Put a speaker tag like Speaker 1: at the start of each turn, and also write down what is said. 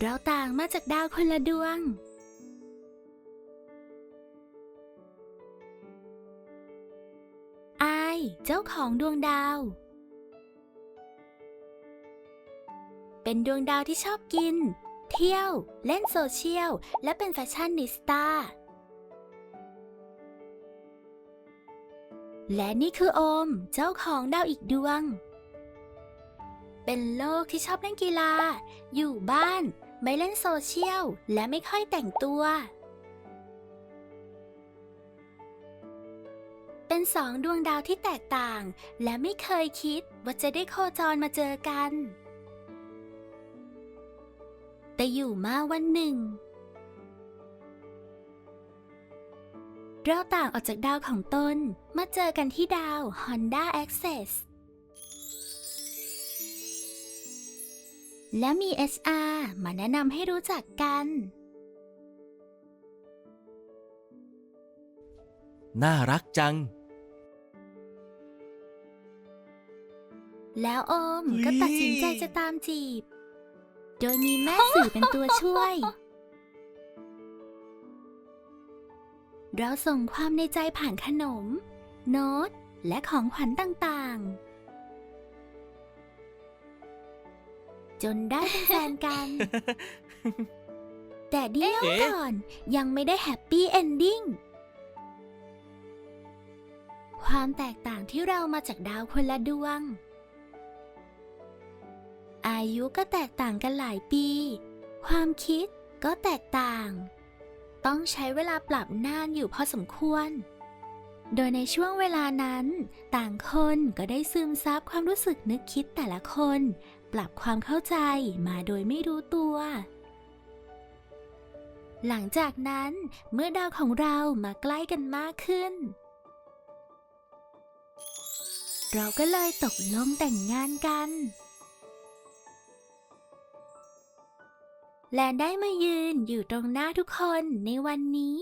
Speaker 1: เราต่างมาจากดาวคนละดวง อาย เจ้าของดวงดาว เป็นดวงดาวที่ชอบกิน เที่ยว เล่นโซเชียล และเป็นแฟชั่นนิสตาและนี่คือโอม เจ้าของดาวอีกดวง เป็นโลกที่ชอบเล่นกีฬา อยู่บ้าน ไม่เล่นโซเชียล และไม่ค่อยแต่งตัว เป็นสองดวงดาวที่แตกต่าง และไม่เคยคิดว่าจะได้โคจรมาเจอกัน แต่อยู่มาวันหนึ่ง เราต่างออกจากดาวของตนมาเจอกันที่ดาว Honda Access และมี HR มาแนะนำให้รู้จักกัน
Speaker 2: น่ารักจัง
Speaker 1: แล้วโอม
Speaker 2: เฮ้ย
Speaker 1: ก็ตัดสินใจจะตามจีบ โดยมีแม่สื่อเป็นตัวช่วย เราส่งความในใจผ่านขนม โน้ต และของขวัญต่างๆ จนได้เป็นแฟนกัน แต่เดี๋ยว
Speaker 2: เอ๊ะ
Speaker 1: ก่อนยังไม่ได้แฮปปี้เอนดิ้งความแตกต่างที่เรามาจากดาวคนละดวง อายุก็แตกต่างกันหลายปี ความคิดก็แตกต่าง ต้องใช้เวลาปรับนานอยู่พอสมควร โดยในช่วงเวลานั้น ต่างคนก็ได้ซึมซับความรู้สึกนึกคิดแต่ละคน ปรับความเข้าใจมาโดยไม่รู้ตัว หลังจากนั้นเมื่อดาวของเรามาใกล้กันมากขึ้น เราก็เลยตกลงแต่งงานกัน และได้มายืนอยู่ตรงหน้าทุกคนในวันนี้